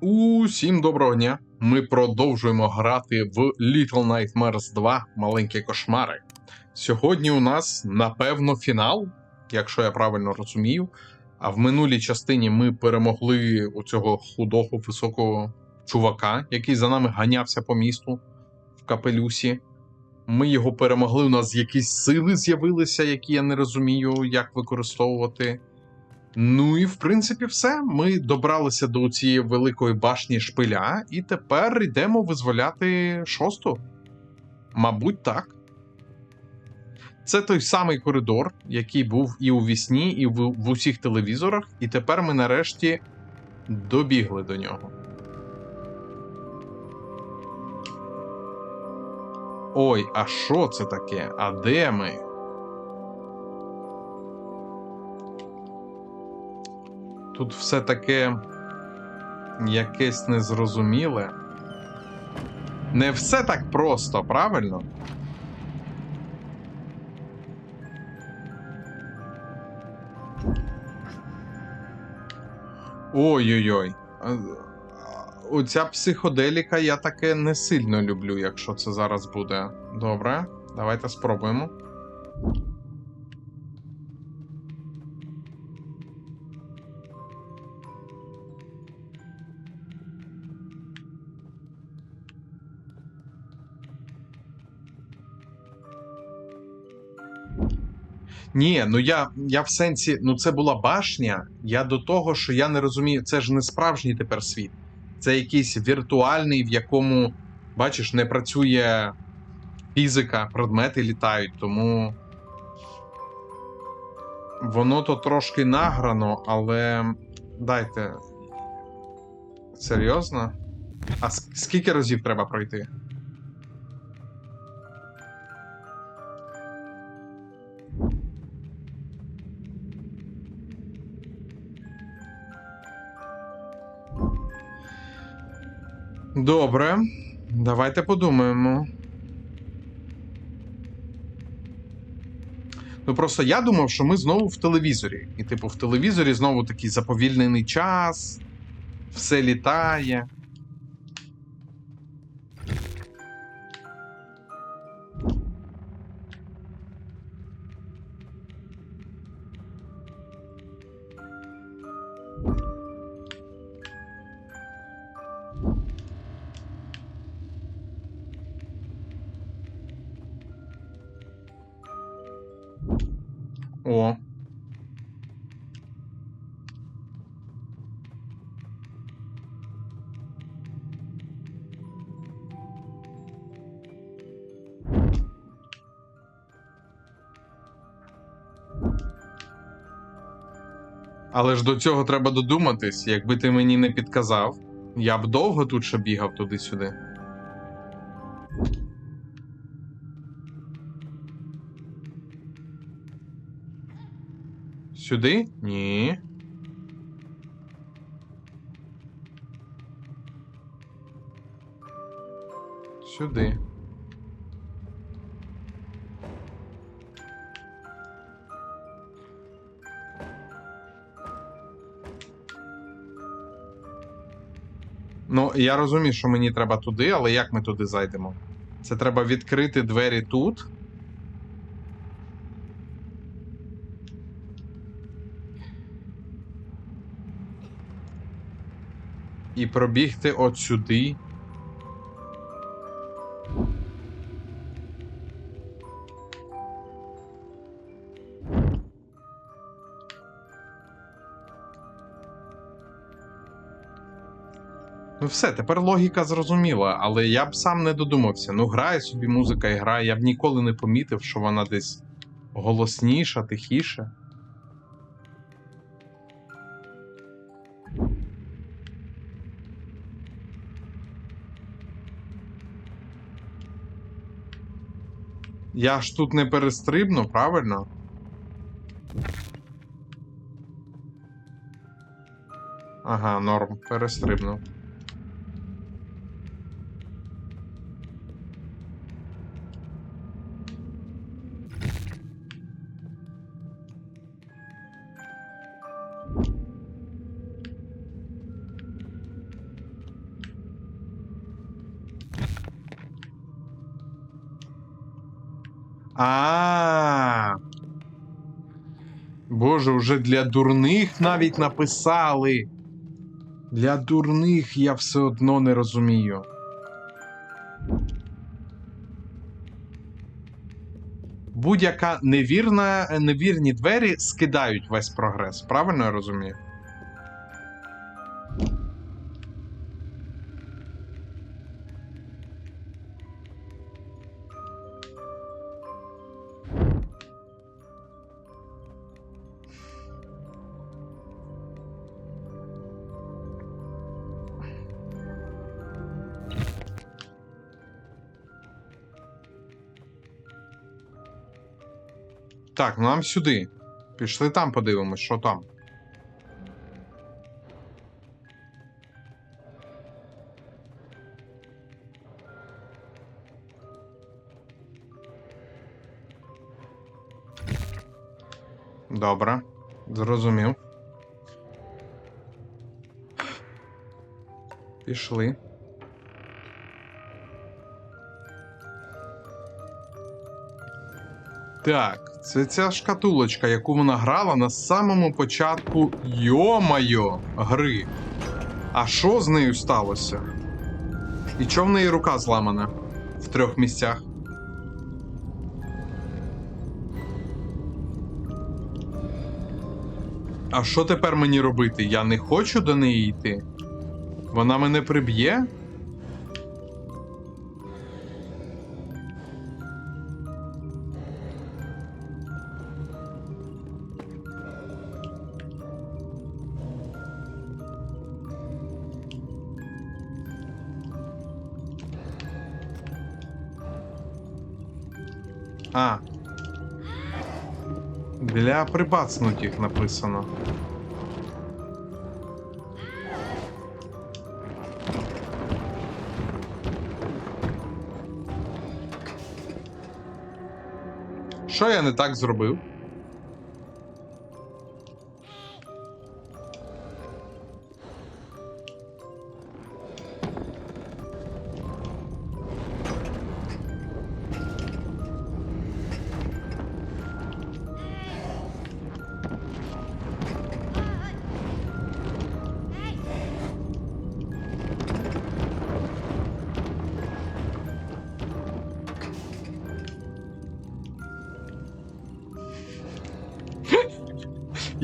Усім доброго дня! Ми продовжуємо грати в Little Nightmares 2 Маленькі кошмари. Сьогодні у нас, напевно, фінал, якщо я правильно розумію. А в минулій частині ми перемогли у цього худого високого чувака, який за нами ганявся по місту в капелюсі. Ми його перемогли. У нас якісь сили з'явилися, які я не розумію, як використовувати. Ну і в принципі все. Ми добралися до цієї великої башні шпиля, і тепер йдемо визволяти шосту. Мабуть, так. Це той самий коридор, який був і у вісні, і в, в усіх телевізорах, і тепер ми нарешті добігли до нього. Ой, а що це таке? А де ми? Тут все таке якесь незрозуміле. Не все так просто, правильно? Ой-ой-ой. Оця психоделіка я таке не сильно люблю, якщо це зараз буде. Добре, давайте спробуємо. Ні, ну я, я в сенсі, ну це була башня. Я до того, що я не розумію, це ж не справжній тепер світ. Це якийсь віртуальний, в якому, бачиш, не працює фізика, предмети літають, тому. Воно то трошки награно, але. Дайте. Серйозно? А скільки разів треба пройти? Добре, давайте подумаємо. Ну просто я думав, що ми знову в телевізорі. І, типу, в телевізорі знову такий заповільнений час, все літає. Але ж до цього треба додуматись, якби ти мені не підказав, я б довго тут ще бігав туди-сюди. Сюди? Ні. Сюди. Ну, я розумію, що мені треба туди, але як ми туди зайдемо? Це треба відкрити двері тут. і пробігти от сюди. Все, тепер логіка зрозуміла, але я б сам не додумався. Ну, грає собі музика і грає, я б ніколи не помітив, що вона десь голосніша, тихіше. Я ж тут не перестрибну, правильно? Ага, норм, перестрибну. Боже, уже для дурних навіть написали. Для дурних я все одно не розумію. Будь-яка невірна, невірні двері скидають весь прогрес. Правильно я розумію? Так, ну нам сюди. Пішли там подивимось, що там. Добре. Зрозумів. Пішли. Так, це ця шкатулочка, яку вона грала на самому початку йо-майо гри. А що з нею сталося? І чого в неї рука зламана в трьох місцях? А що тепер мені робити? Я не хочу до неї йти. Вона мене приб'є? Для їх написано. Що я не так зробив?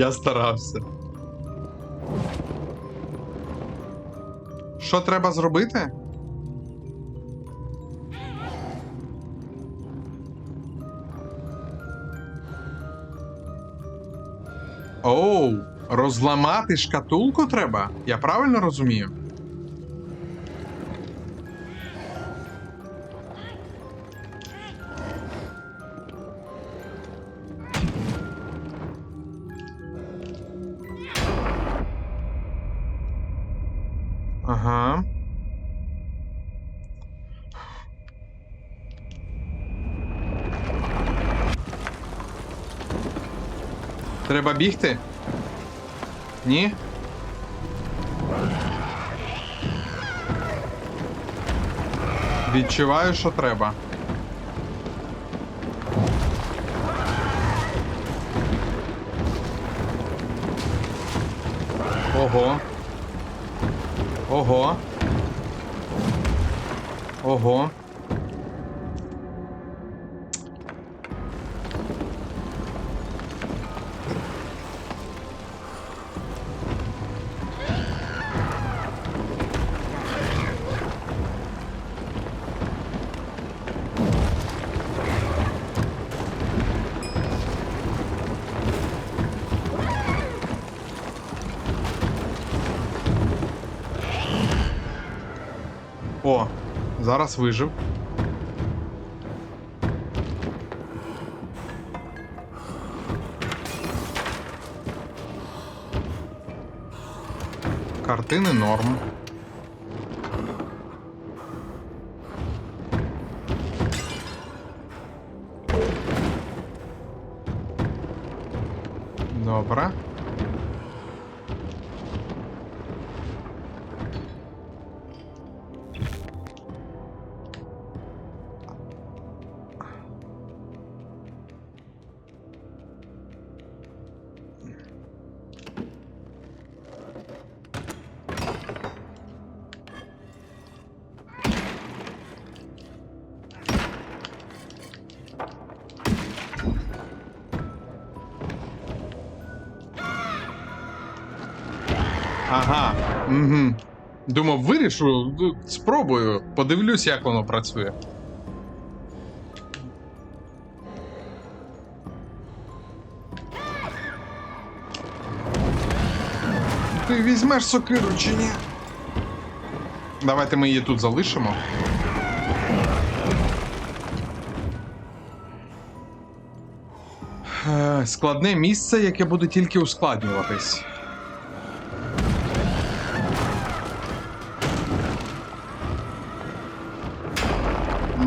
Я старався. Що треба зробити? Оу, розламати шкатулку треба? Я правильно розумію? Треба бігти? Ні? Відчуваю, що треба. Ого. Ого. Ого. Зараз вижив. Картини норм. Ага. Угу. Думав, вирішу, ну, спробую, подивлюсь, як воно працює. Ти візьмеш сокиру чи ні? Давайте ми її тут залишимо. Е, Складне місце, яке буде тільки ускладнюватись.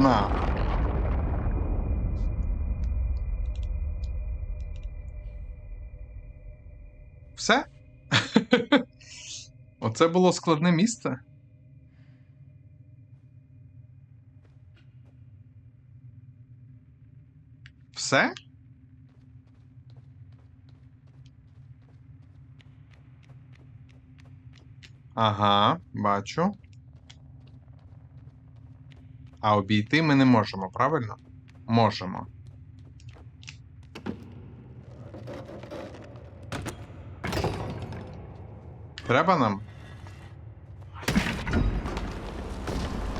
На. Все? Оце було складне місце. Все? Ага, бачу. А обійти ми не можемо, правильно? Можемо. Треба нам?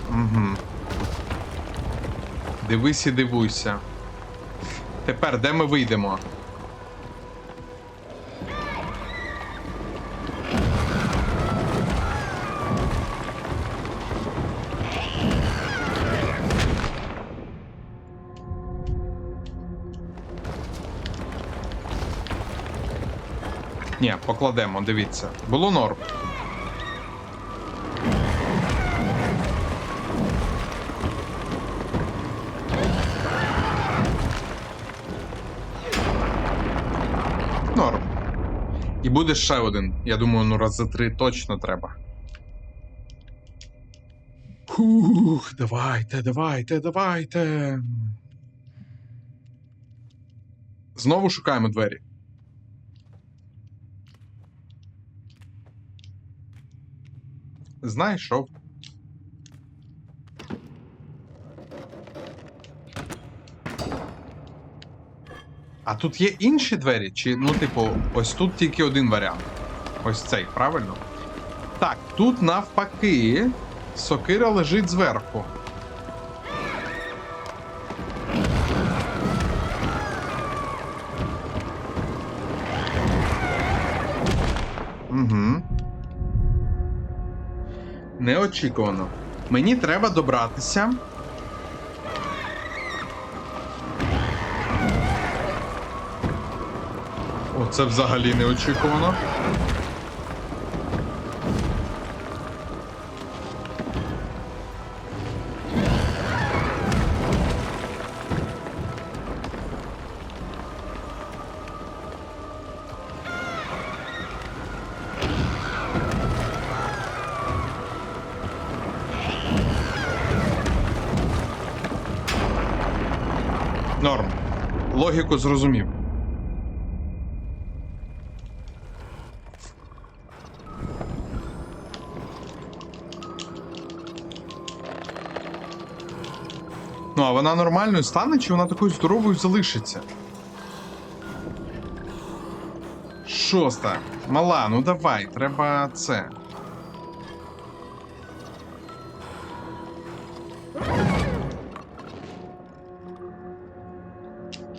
Угу. Дивись і дивуйся. Тепер де ми вийдемо? Покладемо, дивіться. Було норм. Норм. І буде ще один. Я думаю, ну раз за три точно треба. Фух, давайте, давайте, давайте. Знову шукаємо двері. Знайшов. А тут є інші двері? Чи, ну, типу, ось тут тільки один варіант. Ось цей, правильно? Так, тут навпаки. Сокира лежить зверху. Неочікувано. Мені треба добратися. О, це взагалі неочікувано. Логіку зрозумів. Ну, а вона нормальною стане, чи вона такою здоровою залишиться? Шоста. Мала, ну давай, треба це.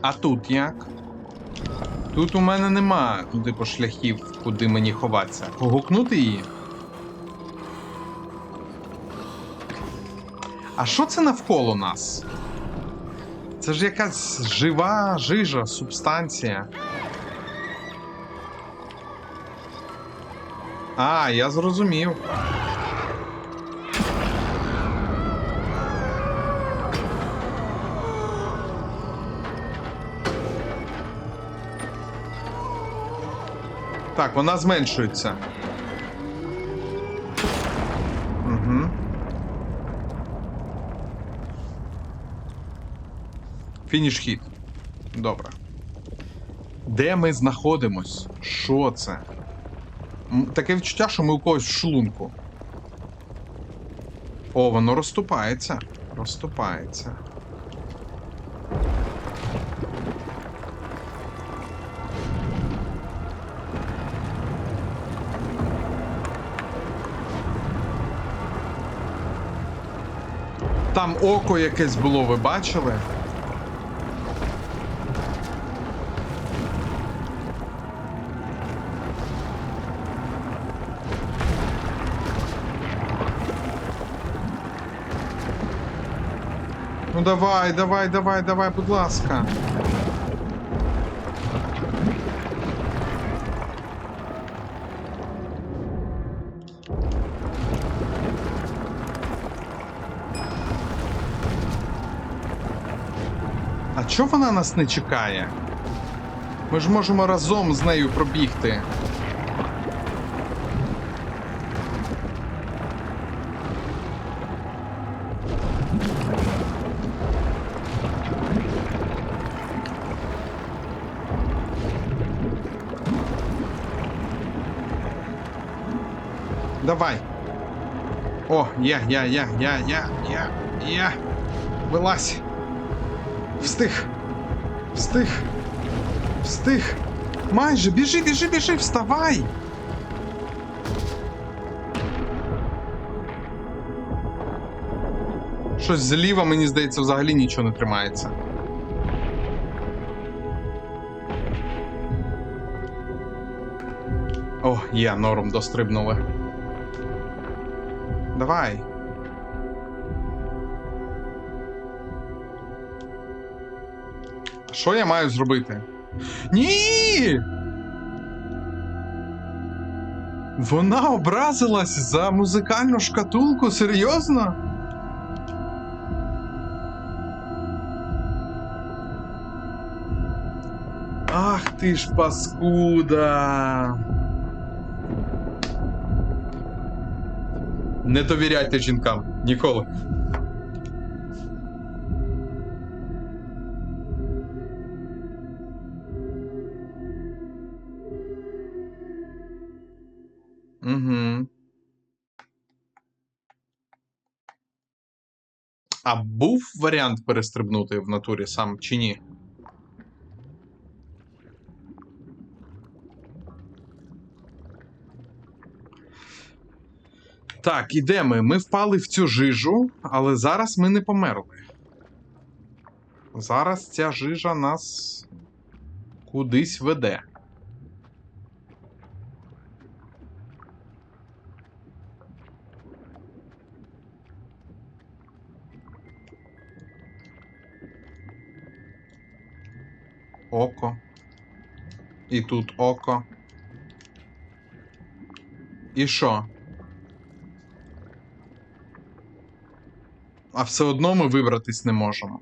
А тут як? Тут у мене нема типу, шляхів, куди мені ховатися. Погукнути її? А що це навколо нас? Це ж якась жива жижа, субстанція. А, я зрозумів. Так, вона зменшується. Угу. Фініш хід. Добре. Де ми знаходимось? Що це? Таке відчуття, що ми у когось в шлунку. О, воно розступається. Розступається. Там око якесь було, ви бачили? Ну давай, давай, давай, давай, будь ласка. Чого вона нас не чекає? Ми ж можемо разом з нею пробігти. Давай. О, я, я, я, я, я, я, я. Вилазь. Встиг. Встиг. Встиг. Майже, біжи, біжи, біжи, вставай. Щось зліва, мені здається, взагалі нічого не тримається. О, є, норм, дострибнули. Давай. Що я маю зробити? Ні! Вона образилась за музикальну шкатулку, серйозно? Ах ти ж паскуда. Не довіряйте жінкам ніколи. Угу. А був варіант перестрибнути в натурі сам чи ні? Так, ідемо. Ми впали в цю жижу, але зараз ми не померли. Зараз ця жижа нас кудись веде. Око. І тут око. І що? А все одно ми вибратись не можемо.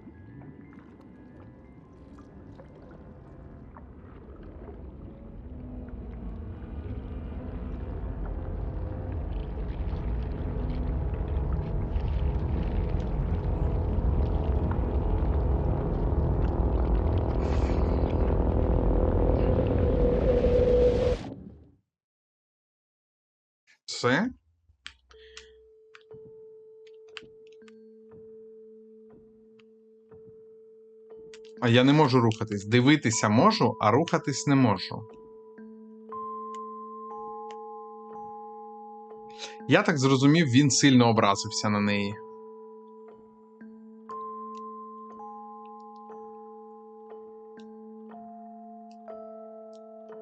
Все? А я не можу рухатись. Дивитися можу, а рухатись не можу. Я так зрозумів, він сильно образився на неї.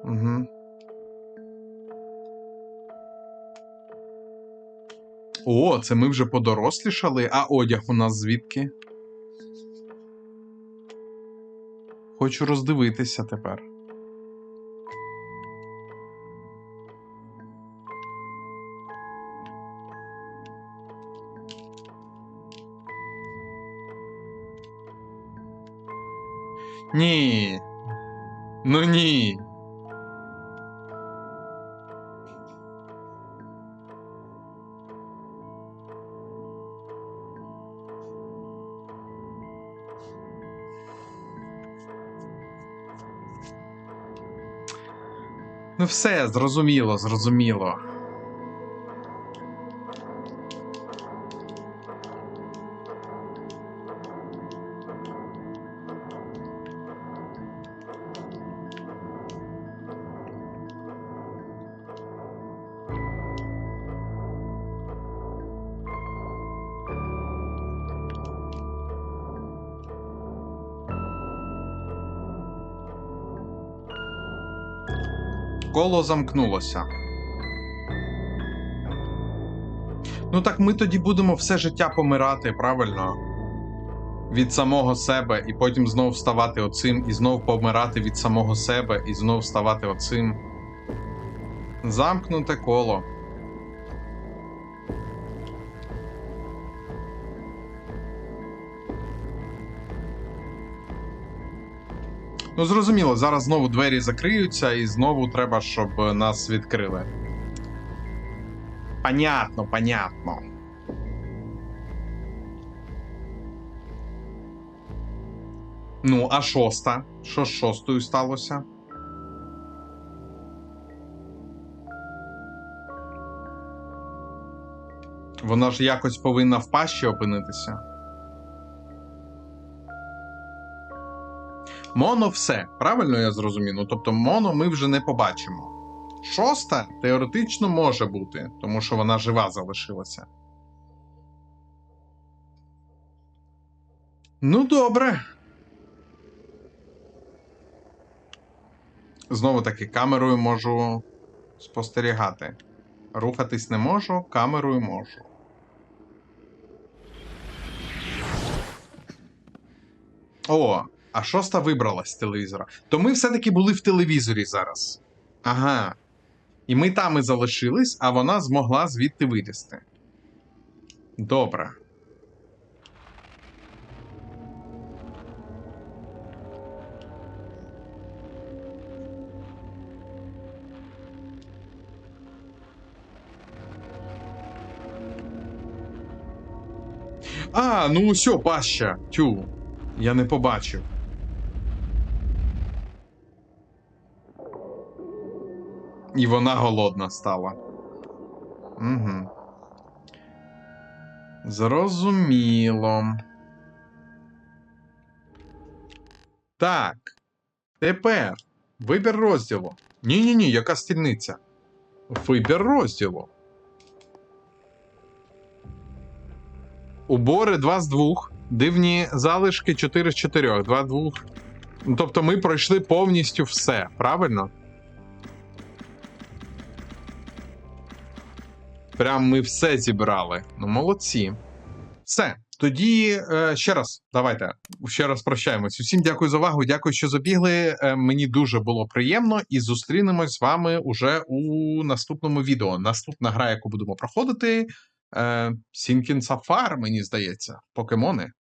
Угу. О, це ми вже подорослішали, а одяг у нас звідки? Хочу роздивитися тепер. Ні. Ну ні. Ну все, зрозуміло, зрозуміло. Коло замкнулося. Ну так ми тоді будемо все життя помирати, правильно? Від самого себе, і потім знов вставати оцим, і знов помирати від самого себе, і знов вставати оцим. Замкнуте коло. Ну, зрозуміло, зараз знову двері закриються, і знову треба, щоб нас відкрили. Понятно, понятно. Ну, а шоста? Що з шостою сталося? Вона ж якось повинна в пащі опинитися. Моно все. Правильно я зрозумів? Ну, тобто, моно ми вже не побачимо. Шоста теоретично може бути, тому що вона жива залишилася. Ну, добре. Знову таки, камерою можу спостерігати. Рухатись не можу, камерою можу. О, а шоста вибралась з телевізора. То ми все-таки були в телевізорі зараз. Ага. І ми там і залишились, а вона змогла звідти вилізти. Добре. А, ну усьо, паща. Тю. Я не побачив. І вона голодна стала. Угу. Зрозуміло. Так. Тепер вибір розділу. Ні-ні-ні, яка стільниця? Вибір розділу. Убори 2 з 2. Дивні залишки 4 з 4. 2 з 2. Ну, Тобто ми пройшли повністю все, правильно? Прям ми все зібрали. Ну, молодці. Все. Тоді е, ще раз, давайте ще раз прощаємось. Усім дякую за увагу. Дякую, що забігли. Е, мені дуже було приємно, і зустрінемось з вами уже у наступному відео. Наступна гра, яку будемо проходити. Е, Sinking Safari, мені здається, покемони.